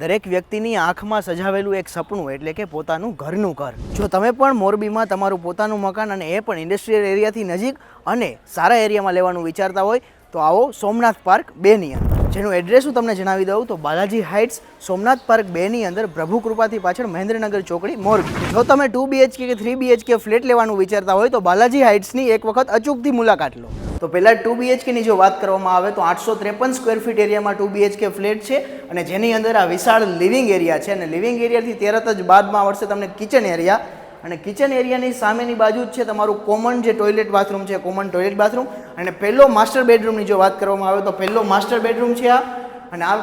દરેક વ્યક્તિની આંખમાં સજાવેલું એક સપનું એટલે કે પોતાનું ઘરનું ઘર. જો તમે પણ મોરબીમાં તમારું પોતાનું મકાન અને એ પણ ઇન્ડસ્ટ્રીયલ એરિયાથી નજીક અને સારા એરિયામાં લેવાનું વિચારતા હોય, તો આવો સોમનાથ પાર્ક બેની અંદર જેનું એડ્રેસ હું તમને જણાવી દઉં તો બાલાજી હાઇટ્સ સોમનાથ પાર્ક બેની અંદર પ્રભુ કૃપાથી પાછળ મહેન્દ્રનગર ચોકડી, મોરબી. જો તમે ટુ બીએચકે કે થ્રી બીએચકે ફ્લેટ લેવાનું વિચારતા હોય તો બાલાજી હાઇટ્સની એક વખત અચૂકથી મુલાકાત લો. તો પહેલાં ટુ બીએચકેની જો વાત કરવામાં આવે તો આઠસો ત્રેપન સ્ક્વેર ફીટ એરિયામાં ટુ બીએચકે ફ્લેટ છે અને જેની અંદર આ વિશાળ લિવિંગ એરિયા છે અને લિવિંગ એરિયાથી તરત જ બાદમાં આવશે તમને કિચન એરિયા અને કિચન એરિયાની સામેની બાજુ જ છે તમારું કોમન જે ટોયલેટ બાથરૂમ છે કોમન ટોયલેટ બાથરૂમ અને પહેલો માસ્ટર બેડરૂમની જો વાત કરવામાં આવે તો પહેલો માસ્ટર બેડરૂમ છે આ. અને આ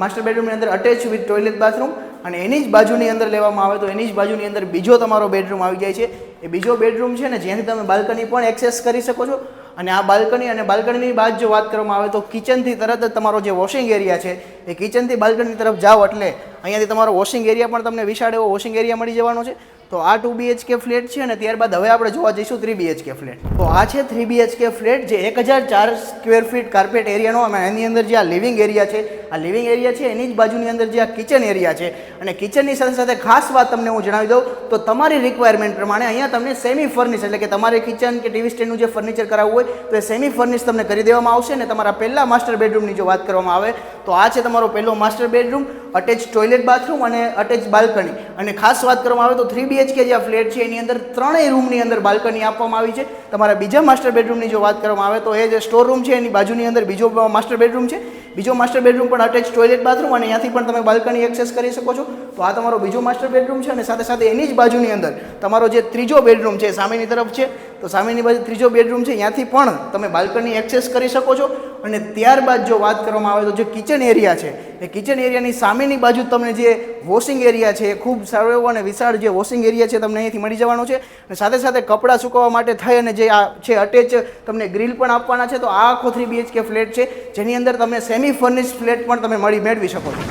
માસ્ટર બેડરૂમની અંદર અટેચ વિથ ટોયલેટ બાથરૂમ અને એની જ બાજુની અંદર લેવામાં આવે તો એની જ બાજુની અંદર બીજો તમારો બેડરૂમ આવી જાય છે. એ બીજો બેડરૂમ છે ને જ્યાંથી તમે બાલ્કની પણ એક્સેસ કરી શકો છો. અને આ બાલ્કની અને બાલ્કનીની બાદ જો વાત કરવામાં આવે તો કિચનથી તરત જ તમારો જે વોશિંગ એરિયા છે, એ કિચનથી બાલ્કની તરફ જાઓ એટલે અહીંયાથી તમારો વોશિંગ એરિયા પણ તમને વિશાળ એવો વોશિંગ એરિયા મળી જવાનો છે. તો આ ટુ બીએચકે ફ્લેટ છે અને ત્યારબાદ હવે આપણે જોવા જઈશું થ્રી બીએચકે ફ્લેટ. તો આ છે થ્રી બીએચકે ફ્લેટ જે એક હજાર ચાર સ્ક્વેર ફીટ કાર્પેટ એરિયાનો અને એની અંદર જે આ લિવિંગ એરિયા છે, આ લિવિંગ એરિયા છે એની જ બાજુની અંદર જે આ કિચન એરિયા છે. અને કિચનની સાથે સાથે ખાસ વાત તમને હું જણાવી દઉં, તો તમારી રિક્વાયરમેન્ટ પ્રમાણે અહીંયા તમને સેમી ફર્નિશ એટલે કે તમારે કિચન કે ટીવી સ્ટેન્ડનું જે ફર્નિચર કરાવવું હોય, તો એ સેમી ફર્નિશ તમને કરી દેવામાં આવશે અને તમારા પહેલા માસ્ટર બેડરૂમની જો વાત કરવામાં આવે, તો આ છે તમારો પહેલો master bedroom attach toilet bathroom અને અટેચ બાલ્કની અને ખાસ વાત કરવામાં આવે તો થ્રી બીએચકે જે આ ફ્લેટ છે, એની અંદર ત્રણેય રૂમની અંદર બાલ્કની આપવામાં આવી છે. તમારા બીજા માસ્ટર બેડરૂમની જો વાત કરવામાં આવે તો એ જે સ્ટોર રૂમ છે, એની બાજુની અંદર બીજો માસ્ટર બેડરૂમ છે. બીજો માસ્ટર બેડરૂમ પણ અટેચ ટોયલેટ બાથરૂમ અને અહીંયાથી પણ તમે બાલ્કની એક્સેસ કરી શકો છો. તો આ તમારો બીજો માસ્ટર બેડરૂમ છે અને સાથે સાથે એની જ બાજુની અંદર તમારો જે ત્રીજો બેડરૂમ છે સામેની તરફ છે. તો સામેની બાજુ ત્રીજો બેડરૂમ છે, ત્યાંથી પણ તમે બાલ્કની એક્સેસ કરી શકો છો. અને ત્યારબાદ જો વાત કરવામાં આવે તો જે કિચન એરિયા છે, એ કિચન એરિયાની સામેની બાજુ તમને જે વોશિંગ એરિયા છે, એ ખૂબ સારો એવો અને વિશાળ જે વોશિંગ એરિયા છે તમને અહીંથી મળી જવાનો છે. અને સાથે સાથે કપડાં સુકવવા માટે થઈ અને જે આ છે અટેચ તમને ગ્રીલ પણ આપવાના છે. તો આ આખો થ્રી બીએચકે ફ્લેટ છે, જેની અંદર તમે સેમી ફર્નિશ ફ્લેટ પણ તમે મળી મેળવી શકો છો.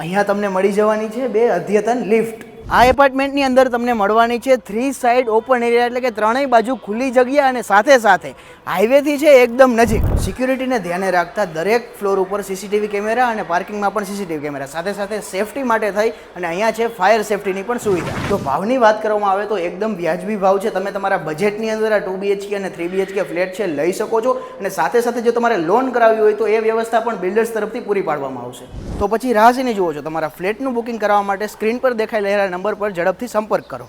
અહીંયા તમને મળી જવાની છે બે અદ્યતન લિફ્ટ. આ એપાર્ટમેન્ટની અંદર તમને મળવાની છે થ્રી સાઇડ ઓપન એરિયા એટલે કે ત્રણેય બાજુ ખુલ્લી જગ્યા અને સાથે સાથે હાઈવેથી છે એકદમ નજીક. સિક્યુરિટીને ધ્યાને રાખતા દરેક ફ્લોર ઉપર સીસીટીવી કેમેરા અને પાર્કિંગમાં પણ સીસીટીવી કેમેરા સાથે સાથે સેફટી માટે થઈ અને અહીંયા છે ફાયર સેફટીની પણ સુવિધા. તો ભાવની વાત કરવામાં આવે તો એકદમ વ્યાજબી ભાવ છે. તમે તમારા બજેટની અંદર આ ટુ બીએચકે અને થ્રી બીએચકે ફ્લેટ છે લઈ શકો છો અને સાથે સાથે જો તમારે લોન કરાવવી હોય તો એ વ્યવસ્થા પણ બિલ્ડર્સ તરફથી પૂરી પાડવામાં આવશે. તો પછી રાહ જુઓ છો. તમારા ફ્લેટનું બુકિંગ કરાવવા માટે સ્ક્રીન પર દેખાઈ રહેલા નંબર પર ઝડપથી સંપર્ક કરો.